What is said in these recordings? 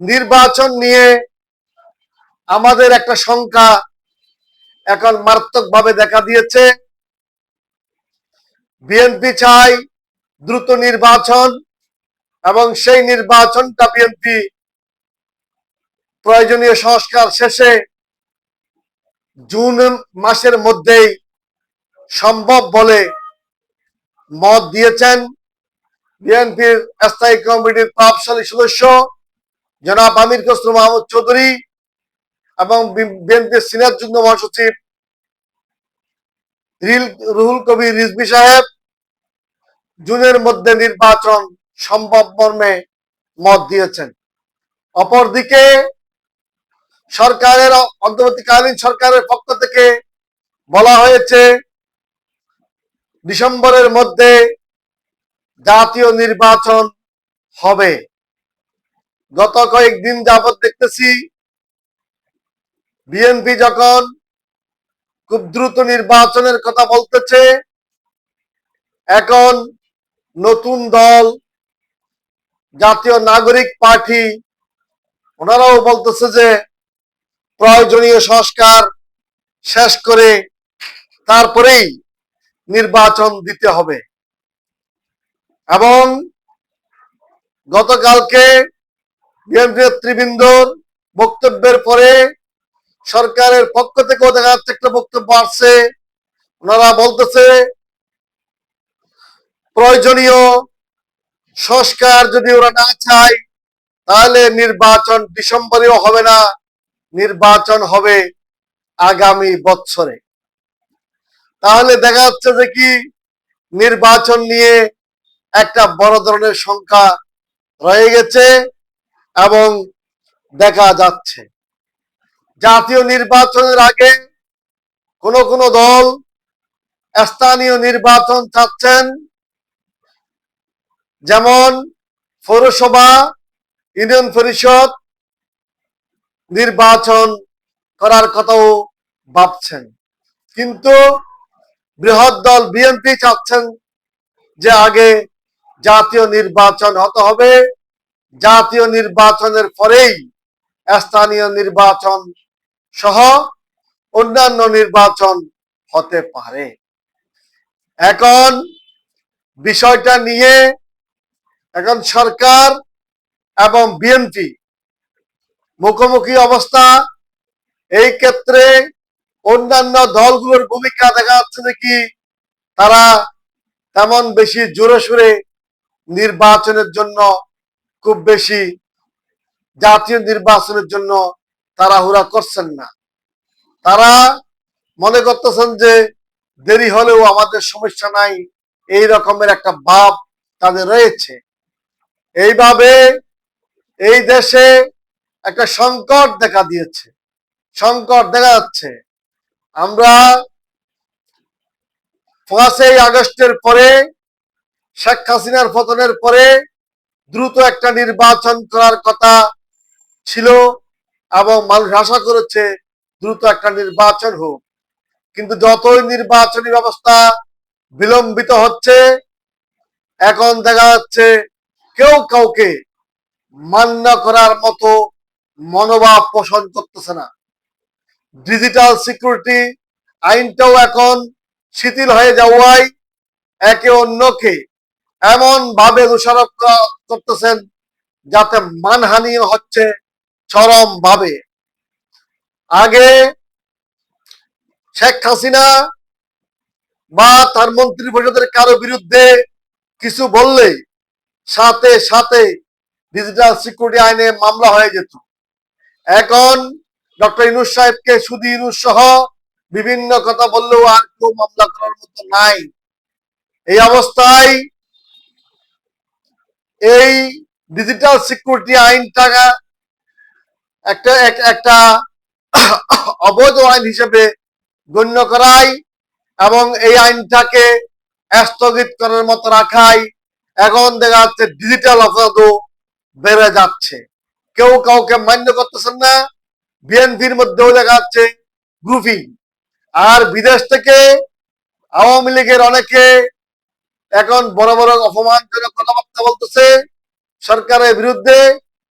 নির্বাচন নিয়ে আমাদের একটা শঙ্কা এখন মারাত্মকভাবে দেখা দিয়েছে। বিএনপি চাই দ্রুত নির্বাচন এবং সেই নির্বাচনটা বিএনপি প্রয়োজনীয় সংস্কার শেষে জুন মাসের মধ্যেই সম্ভব বলে মত দিয়েছেন। বিএনপির স্থায়ী কমিটির প্রভাবশালী সদস্য জনাব আমির খসরু মাহমুদ চৌধুরী এবং বিএনপির সিনিয়র যুগ্ম মহাসচিব রুহুল কবির রিজভি সাহেব। জুনের মধ্যে নির্বাচন সম্ভব মর্মে মত দিয়েছেন। অপরদিকে সরকারের অন্তর্বর্তীকালীন সরকারের পক্ষ থেকে বলা হয়েছে, ডিসেম্বরের মধ্যে জাতীয় নির্বাচন হবে। গত কয়েকদিন যাবৎ দেখতেছি বিএনপি যখন খুব দ্রুত নির্বাচনের কথা বলতেছে, এখন নতুন দল, জাতীয় নাগরিক পার্টি, ওনারাও বলতেছে যে প্রয়োজনীয় সংস্কার শেষ করে তারপরেই নির্বাচন দিতে হবে। এবং গতকালকে বিএনপি নেতৃবৃন্দর বক্তব্যের পরে সরকারের পক্ষ থেকেও দেখা যাচ্ছে একটা বক্তব্য আসছে। ওনারা বলতেছে, প্রয়োজনীয় সংস্কার যদি ওরা না চায়, তাহলে নির্বাচন ডিসেম্বরেও হবে না, নির্বাচন হবে আগামী বছরে তাহলে দেখা যাচ্ছে যে কি, নির্বাচন নিয়ে একটা বড় ধরনের সংখ্যা রয়ে গেছে। এবং দেখা যাচ্ছে। জাতীয় নির্বাচনের আগে কোন কোন দল স্থানীয় নির্বাচন চাচ্ছেন, যেমন পৌরসভা, ইউনিয়ন পরিষদ নির্বাচন করার কথাও ভাবছেন। কিন্তু বৃহৎ দল বিএনপি চাচ্ছেন যে আগে জাতীয় নির্বাচন হতে হবে। জাতীয় নির্বাচনের পরেই স্থানীয় নির্বাচন সহ অন্যান্য নির্বাচন হতে পারে। এখন বিষয়টা নিয়ে এখন সরকার এবং বিএনপি মুখোমুখি অবস্থা, এই ক্ষেত্রে অন্যান্য দলগুলোর ভূমিকা দেখা যাচ্ছে যে কি তারা তেমন বেশি জোরে সুরে নির্বাচনের জন্য খুব বেশি জাতীয় নির্বাচনের জন্য তাড়াহুড়া করছেন না। তারা মনে করতেছেন যে দেরি হলেও আমাদের সমস্যা নাই, এই রকমের একটা ভাব তাদের রয়েছে। এইভাবে এই দেশে একটা সংকট দেখা দিয়েছে। সংকট দেখা যাচ্ছে। আমরা পাঁচই আগস্টের পরে, শেখ হাসিনার পতনের পরে দ্রুত একটা নির্বাচন করার কথা ছিল এবং মানুষ আশা করেছে দ্রুত একটা নির্বাচন হোক। কিন্তু যতই নির্বাচনী ব্যবস্থা বিলম্বিত হচ্ছে, এখন দেখা যাচ্ছে কেউ কাউকে মান্য করার মতো মনোভাব পোষণ করতেছে না। ডিজিটাল সিকিউরিটি আইনটাও এখন শিথিল হয়ে যাওয়ায় একে অন্যকে এমন ভাবে দোষারোপ করতেছেন যাতে মানহানিও হচ্ছে চরম ভাবে। আগে শেখ হাসিনা বা তার মন্ত্রী পরিষদের কারও বিরুদ্ধে কিছু বললে সাথে সাথে ডিজিটাল সিকিউরিটি আইনে মামলা হয়ে যেত। এখন ডক্টর ইনুস সাহেবকে শুধু ইনুস সহ বিভিন্ন কথা বললেও আর কেউ মামলা করার মতো নাই। এই অবস্থায় এই ডিজিটাল সিকিউরিটি আইনটা একটা, এক- একটা অবৈধ আইন হিসেবে গণ্য করাই এবং এই আইনটাকে স্থগিত করার মতো রাখাই এখন দেখা যাচ্ছে ডিজিটাল অপরাধও বেড়ে যাচ্ছে। কেউ কাউকে মান্য করতেছেন না, বিএনপির মধ্যেও দেখা যাচ্ছে গ্রুপিং আর বিদেশ থেকে আওয়ামী লীগের অনেকে এখন বড় বড় অপমানজনক কথাবার্তা বলতেছে, সরকারের বিরুদ্ধে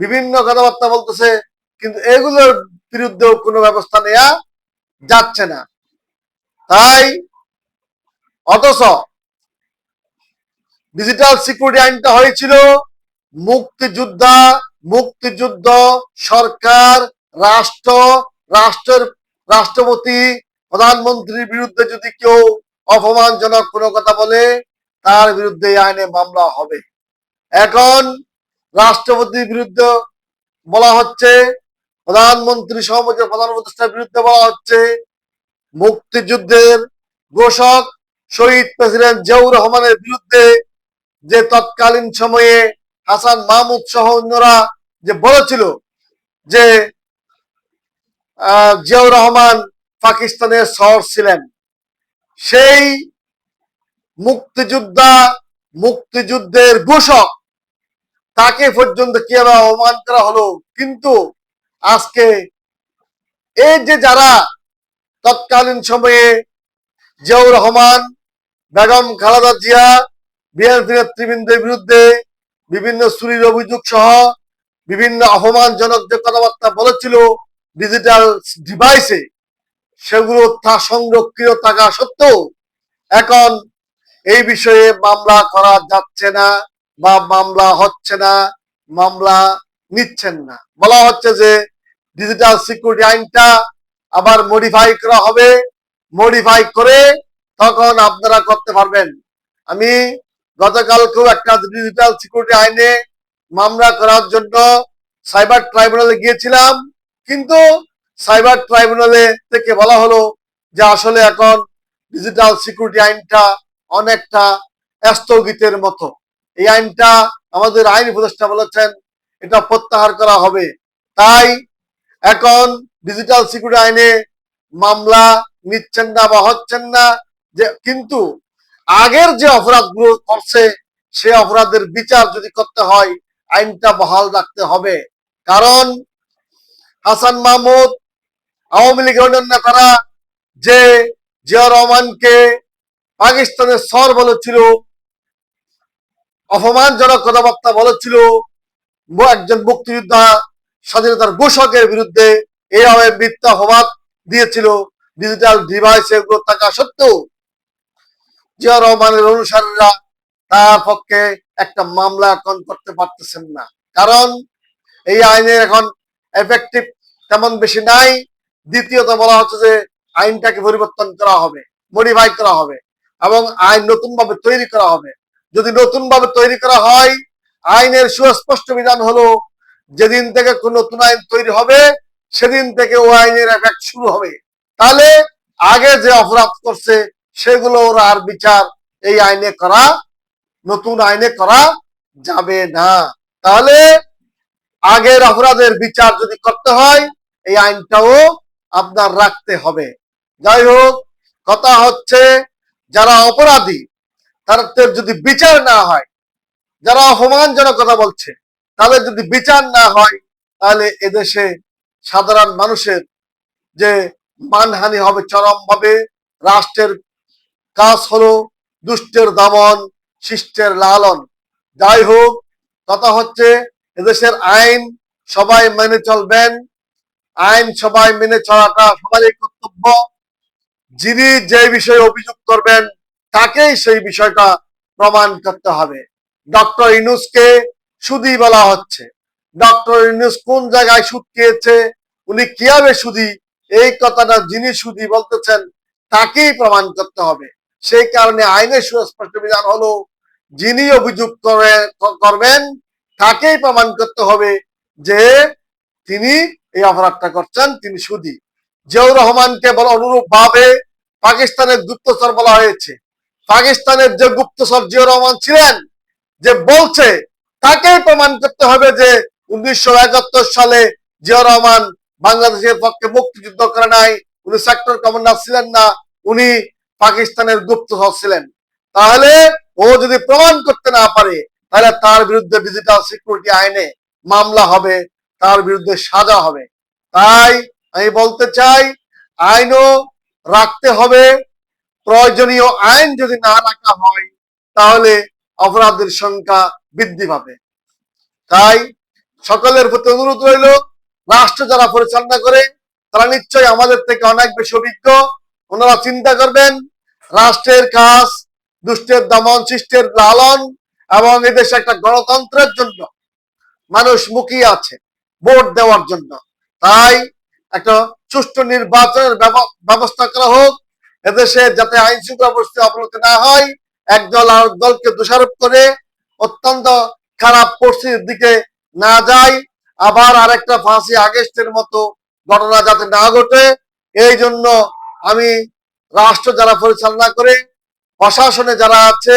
বিভিন্ন কথাবার্তা বলতেছে, কিন্তু এগুলোর বিরুদ্ধেও কোনো ব্যবস্থা নেওয়া যাচ্ছে না। তাই অথচ ডিজিটাল সিকিউরিটি আইনটা হয়েছিল, মুক্তিযোদ্ধা, মুক্তিযুদ্ধ সরকার, রাষ্ট্র, রাষ্ট্রের রাষ্ট্রপতি, প্রধানমন্ত্রীর বিরুদ্ধে যদি কেউ অপমানজনক কোনো কথা বলে তার বিরুদ্ধে আইনে মামলা হবে। এখন রাষ্ট্রপতির বিরুদ্ধে বলা হচ্ছে, প্রধানমন্ত্রী সমাজের প্রধান উপদেষ্টার বিরুদ্ধে বলা হচ্ছে, মুক্তিযুদ্ধের ঘোষক শহীদ প্রেসিডেন্ট জিয়াউর রহমানের বিরুদ্ধে যে তৎকালীন সময়ে হাসান মাহমুদ সহ অন্যরা যে বলেছিল যে জিয়াউর রহমান পাকিস্তানের শহর ছিলেন, সেই মুক্তিযোদ্ধা, মুক্তিযুদ্ধের ঘোষক। তাকে পর্যন্ত কীভাবে অপমান করা হলো। কিন্তু আজকে এই যে যারা তৎকালীন সময়ে জিয়াউর রহমান, বেগম খালেদা জিয়া বিএনপি নেতৃবৃন্দের বিরুদ্ধে বিভিন্ন চুরির অভিযোগ সহ বিভিন্ন অপমানজনক যে কথাবার্তা বলেছিল ডিজিটাল ডিভাইসে, সেগুলো তা সংরক্ষিত থাকা সত্ত্বেও এখন এই বিষয়ে মামলা করা যাচ্ছে না বা মামলা হচ্ছে না, মামলা নিচ্ছেন না। বলা হচ্ছে যে ডিজিটাল সিকিউরিটি আইনটা আবার মডিফাই করা হবে। মডিফাই করে তখন আপনারা করতে পারবেন। আমি গতকালকেও একটা ডিজিটাল সিকিউরিটি আইনে মামলা করার জন্য সাইবার ট্রাইব্যুনালে গিয়েছিলাম। কিন্তু সাইবার ট্রাইব্যুনালে থেকে বলা হলো যে আসলে এখন ডিজিটাল সিকিউরিটি আইনটা অনেকটা স্থগিতের মতো। এই আইনটা আমাদের আইন উপদেষ্টা বলেছেন, এটা প্রত্যাহার করা হবে। তাই এখন ডিজিটাল সিকিউরিটি আইনে মামলা নিচ্ছেন না বা হচ্ছেন না যে, কিন্তু আগের যে অপরাধগুলো করছে, সে অপরাধের বিচার যদি করতে হয়, আইনটা বহাল রাখতে হবে। কারণ হাসান মাহমুদ আওয়ামী লীগের অন্যান্য নেতারা যে জিয়া রহমানকে পাকিস্তানের সর বলেছিল, অপমানজনক কথাবার্তা বলেছিল একজন মুক্তিযোদ্ধা স্বাধীনতার ঘোষকের বিরুদ্ধে এইভাবে মিথ্যা অপবাদ দিয়েছিল। ডিজিটাল ডিভাইস এগুলো থাকা সত্ত্বেও জিয়া রহমানের অনুসারীরা তার পক্ষে একটা মামলা এখন করতে পারতেছেন না। কারণ এই আইনের এখন এফেক্টিভ তেমন বেশি নাই। দ্বিতীয়ত বলা হচ্ছে যে আইনটাকে পরিবর্তন করা হবে মডিফাই করা হবে। এবং আইন নতুন ভাবে তৈরি করা হবে। যদি নতুন ভাবে তৈরি করা হয়, আইনের সুস্পষ্ট বিধান হলো, যেদিন থেকে কোন নতুন আইন তৈরি হবে, সেদিন থেকে ও আইনের এফেক্ট শুরু হবে। তাহলে আগে যে অপরাধ করছে সেগুলোর আর বিচার এই আইনে করা, নতুন আইনে করা যাবে না। তাহলে আগের অপরাধের বিচার যদি করতে হয়, এই আইনটাও আপনার রাখতে হবে। যাই হোক, কথা হচ্ছে যারা অপরাধী তাদের যদি বিচার না হয়, যারা অপমানজনক কথা বলছে, তাদের যদি বিচার না হয়, তাহলে এদেশে সাধারণ মানুষের যে মানহানি হবে চরম ভাবে রাষ্ট্রের কাজ হলো দুষ্টের দমন, শিষ্টের লালন। যাই হোক কথা হচ্ছে এদেশের আইন সবাই মেনে চলবেন, আইন সবাই মেনে চলাটা সবারই কর্তব্য। যিনি যে বিষয়ে অভিযোগ করবেন, তাকেই সেই বিষয়টা প্রমাণ করতে হবে। ডক্টর ইনুসকে সুদি বলা হচ্ছে। ডক্টর ইনুস কোন জায়গায় সুদ খেয়েছে, উনি কীভাবে সুদি, এই কথাটা যিনি সুদি বলতেছেন, তাকেই প্রমাণ করতে হবে। সেই কারণে আইনের সুস্পষ্ট বিধান হলো, যিনি অভিযোগ করে, করবেন, তাকেই প্রমাণ করতে হবে যে তিনি এই অপরাধটা করছেন, তিনি সুদি। জিয়াউর রহমানকে বলা অনুরূপ ভাবে পাকিস্তানের গুপ্তচর বলা হয়েছে। পাকিস্তানের যে গুপ্তচর জিয়াউর রহমান ছিলেন, যে বলছে, তাকেই প্রমাণ করতে হবে যে উনিশশো একাত্তর সালে জিয়াউর রহমান বাংলাদেশের পক্ষে মুক্তিযুদ্ধ করে নাই, উনি সেক্টর কমান্ডার ছিলেন না, উনি পাকিস্তানের গুপ্তচর ছিলেন। তাহলে ও যদি প্রমাণ করতে না পারে, তাহলে তার বিরুদ্ধে ডিজিটাল সিকিউরিটি আইনে মামলা হবে, তার বিরুদ্ধে সাজা হবে। তাই আমি বলতে চাই, আইনও রাখতে হবে। প্রয়োজনীয় আইন যদি না রাখা হয়, তাহলে অপরাধের সংখ্যা বৃদ্ধি পাবে। তাই সকলের প্রতি অনুরোধ রইল, রাষ্ট্র যারা পরিচালনা করে, তারা নিশ্চয়ই আমাদের থেকে অনেক বেশি অভিজ্ঞ। ওনারা চিন্তা করবেন, রাষ্ট্রের কাজ, দুষ্টের দমন, সৃষ্টের লালন, এবং এদেশে একটা গণতন্ত্রের জন্য, মানুষ মুখিয়ে আছে, ভোট দেওয়ার জন্য। তাই একটা সুষ্ঠু নির্বাচনের ব্যব- ব্যবস্থা করা হোক। এদেশে যাতে আইন শৃঙ্খলা পরিস্থিতি অবনতি না হয়, একদল আর দলকে দোষারোপ করে অত্যন্ত খারাপ পরিস্থিতির দিকে না যায়। আবার আরেকটা ফাঁসি আগস্টের মতো ঘটনা যাতে না ঘটে, এই জন্য আমি রাষ্ট্র যারা পরিচালনা করে, প্রশাসনে যারা আছে,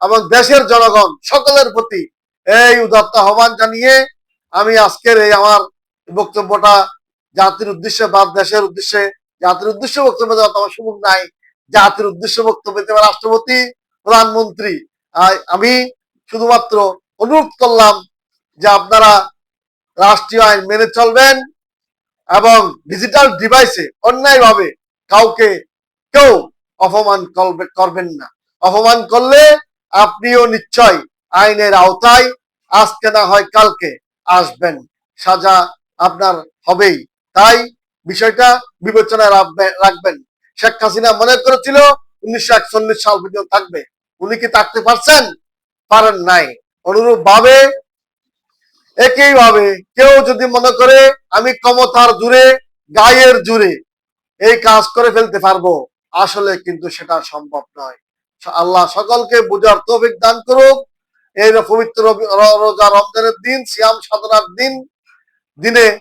এবং দেশের জনগণ সকলের প্রতি এই উদাত্ত আহ্বান জানিয়ে আমি আজকের এই আমার বক্তব্যটা জাতির উদ্দেশ্যে বা দেশের উদ্দেশ্যে, জাতির উদ্দেশ্যে বক্তব্য দেওয়া তো আমার সুযোগ নাই। জাতির উদ্দেশ্যে বক্তব্য দিতে রাষ্ট্রপতি, প্রধানমন্ত্রী আমি শুধুমাত্র অনুরোধ করলাম যে আপনারা রাষ্ট্রীয় আইন মেনে চলবেন এবং ডিজিটাল ডিভাইসে অন্যায়ভাবে কাউকে কেউ অপমান করবে, করবেন না। অপমান করলে আপনিও নিশ্চয় আইনের আওতায়, আজকে না হয় কালকে আসবেন। সাজা আপনার হবেই। তাই বিষয়টা বিবেচনায় রাখবে- রাখবেন। শেখ হাসিনা মনে করেছিল উনিশশো একচল্লিশ সাল পর্যন্ত থাকবে। উনি কি থাকতে পারছেন? পারেন নাই। অনুরূপ ভাবে একই ভাবে কেউ যদি মনে করে, আমি ক্ষমতার জুড়ে, গায়ের জুড়ে এই কাজ করে ফেলতে পারব, আসলে কিন্তু সেটা সম্ভব নয়। আল্লাহ সকলকে বুঝার তৌফিক দান করুক। এই পবিত্র রোজা রমজানের দিন, সিয়াম সাধনার দিন দিনে